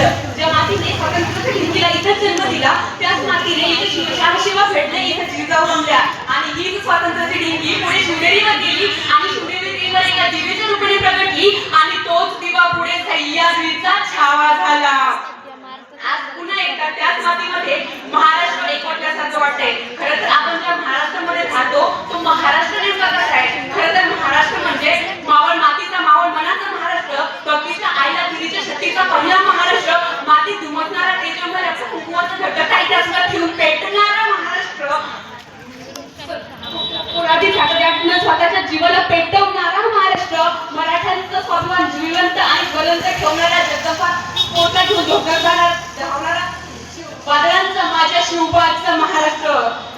केलं ज्या मातीने हिंदीला जन्म दिला. त्याच मातीने इथे शिवशाह शिवा फेडले इथे जिजाऊ आणि हीच स्वातंत्र्याची डिंगी पुढे शिवनेरीवर गेली. आणि शिवनेरीवर एका रूपाने प्रगटली. आणि तोच दिवा पुढे सह्याद्रीचा छावा झाला. ठेवणारा जगदंबा घेऊन झोपणारा धावणारा वादळांचा माझ्या शिवबाचा महाराष्ट्र.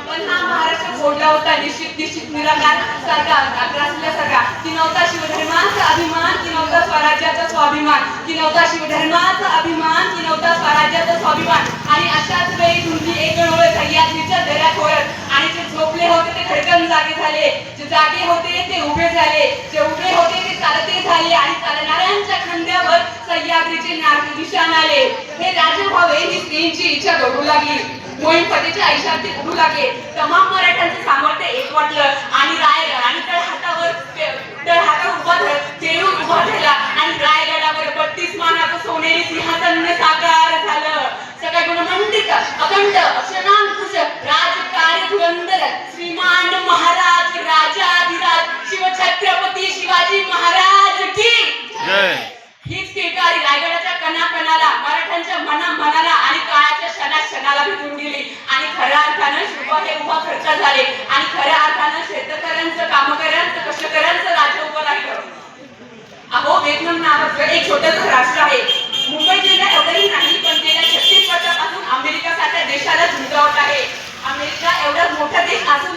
पण हा महाराष्ट्र फोडला होता निश्चित निश्चित निराकार सारखा ग्रासल्यासारखा की नव्हता शिवधर्माचा अभिमान की नव्हता स्वराज्याचा स्वाभिमान. की नव्हता शिवधर्माचा अभिमान की नव्हता स्वराज्याचा स्वाभिमान. आणि अशाच वेळी तुमची एक ओळ सह्याद्रीच्या दऱ्यात होत आणि जे झोपले होते ते खडकन जागे झाले. जे जागे होते ते उभे झाले. जे उभे होते ते चालते झाले आणि चालणाऱ्यांच्या खांद्यावर सह्याद्रीचे नाग निशाण आले हे राजे व्हावे ही स्त्रीची इच्छा घडू लागली. मोहीम फतेच्या आयुष्यात ते घडू लागले. तमाम मराठ्यांचं सामर्थ्य एक वाटलं. आणि राय आणि तळ हातावर तळ हातावर उभा धर देऊन उभा झाला आणि रायगडावर बत्तीस मानाचं सोनेरी सिंहासन साकार झालं. सगळ्या गुणमंडित अखंड अक्षरांकुश राजकार्य धुरंधर श्री महाराज राजाधिराज शिवछत्रपती शिवाजी महाराज की जय हीच किळकाळी रायगडाच्या कणाकणाला मराठ्यांच्या मना मनाला आणि काळाच्या क्षणा क्षणाला भेटून गेली आणि खऱ्या अर्थानं शिवबा हे उभा खर्च झाले. आणि खऱ्या अर्थानं शेतकऱ्यांचं कामकऱ्यांचं कष्टकऱ्यांचं राज्य उभं राहिलं अहो व्हिएतनाम नावाचं एक छोटस राष्ट्र आहे. मुंबई जिल्हा एवढंही नाही पण गेल्या छत्तीस वर्षापासून अमेरिका सारख्या देशाला झुंजावत आहे. अमेरिका एवढा मोठा देश असून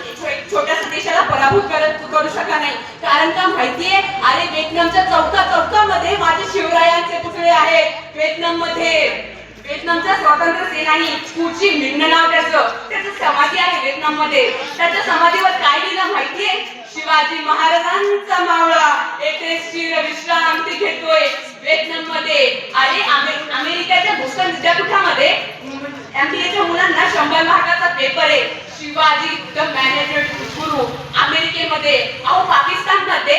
छोट्याशा देशाला पराभूत करत करू शकला नाही. कारण का माहितीये? अरे व्हिएतनामच्या चौका चौकामध्ये माझे शिवरायांचे पुतळे आहेत. व्हिएतनाममध्ये व्हिएतनामचा स्वातंत्र्य सेनानी पुढची मिन्न नाव त्याचं. त्याचं मध्ये त्याच्या समाधीवर काय लिहिलं माहितीये? शिवाजी महाराजांचा मावळा. येथे स्थिर विश्रांती घेतोय. व्हिएतनाममध्ये आणि अमेरिकेच्या बोस्टन विद्यापीठामध्ये एमबीएच्या मुलांना शंभर मार्काचा पेपर आहे. शिवाजी द मॅनेजर गुरु. अमेरिकेमध्ये अहो पाकिस्तानमध्ये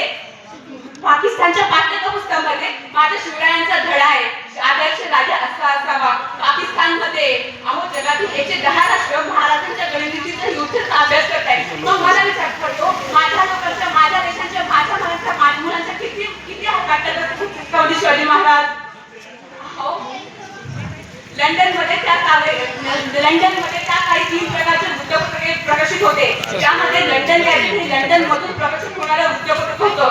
पाकिस्तानच्या पाठ्यपुस्तकामध्ये माझ्या शिवरायांचा धडा आहे आदर्श राजा असा असावा पाकिस्तानमध्ये अहो जगातील एकशे दहा राष्ट्र महाराजांच्या गणितीचा युद्धचा अभ्यास करत आहेत मग मला विचार पडतो माझ्या लोकांच्या माझ्या देशांच्या माझ्या मुलांच्या माझ्या मुलांच्या किती किती हात कवडी शिवाजी महाराज अहो लंडनमध्ये त्या काळे लंडनमध्ये त्या काही तीन प्रकारचे वृत्तपत्रे प्रकाशित होते. त्यामध्ये लंडन गॅझेट हे लंडन मधून प्रकाशित होणारं वृत्तपत्र होतं.